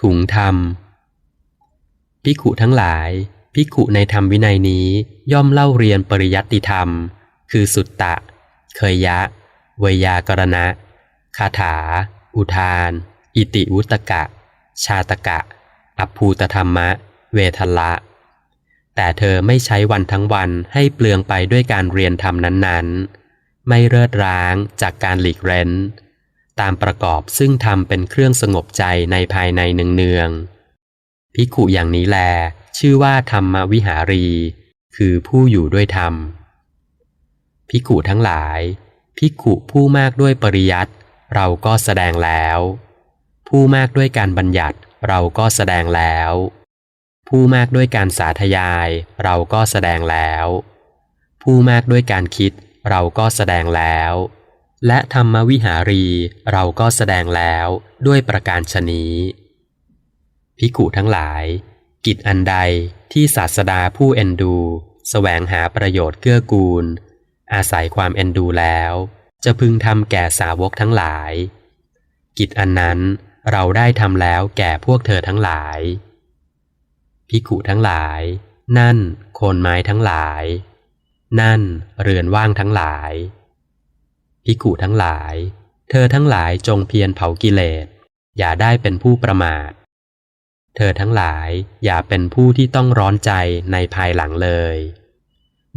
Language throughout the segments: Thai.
ถุงธรรมภิกขุทั้งหลายภิกขุในธรรมวินัยนี้ย่อมเล่าเรียนปริยัติธรรม คือสุตตะ เคยยะเวยากรณะ คาถา อุทาน อิติวุตกะ ชาตกะอภูตธรรมะ เวทละ แต่เธอไม่ใช้วันทั้งวันให้เปลืองไปด้วยการเรียนธรรมนั้นๆ ไม่เลิดร้างจากการหลีกเร้น ตามประกอบซึ่งทำเป็นเครื่องสงบใจในภายในเนืองๆภิกขุอย่างนี้แล ชื่อว่าธรรมวิหารี คือผู้อยู่ด้วยธรรมภิกุทั้งหลายภิกุผู้มากด้วยปริยัติเราก็แสดงแล้ว ผู้มากด้วยการบัญญัติเราก็แสดงแล้ว ผู้มากด้วยการสาธยายเราก็แสดงแล้ว ผู้มากด้วยการคิดเราก็แสดงแล้ว และธรรมวิหารีเราก็แสดงแล้วด้วยประการชนี้ภิกุทั้งหลาย กิจอันใดที่ศาสดาผู้เอนดูสแสวงหาประโยชน์เกื้อกูล อาศัยความเอนดูแล้ว จะพึงทำแก่สาวกทั้งหลาย กิจอันนั้นเราได้ทำแล้วแก่พวกเธอทั้งหลายภิกุทั้งหลาย นั่นโคนไม้ทั้งหลาย นั่นเรือนว่างทั้งหลาย ภิกขุทั้งหลาย เธอทั้งหลายจงเพียรเผากิเลส อย่าได้เป็นผู้ประมาท เธอทั้งหลายอย่าเป็นผู้ที่ต้องร้อนใจในภายหลังเลย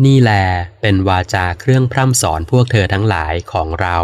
นี่แลเป็นวาจาเครื่องพร่ำสอนพวกเธอทั้งหลายของเรา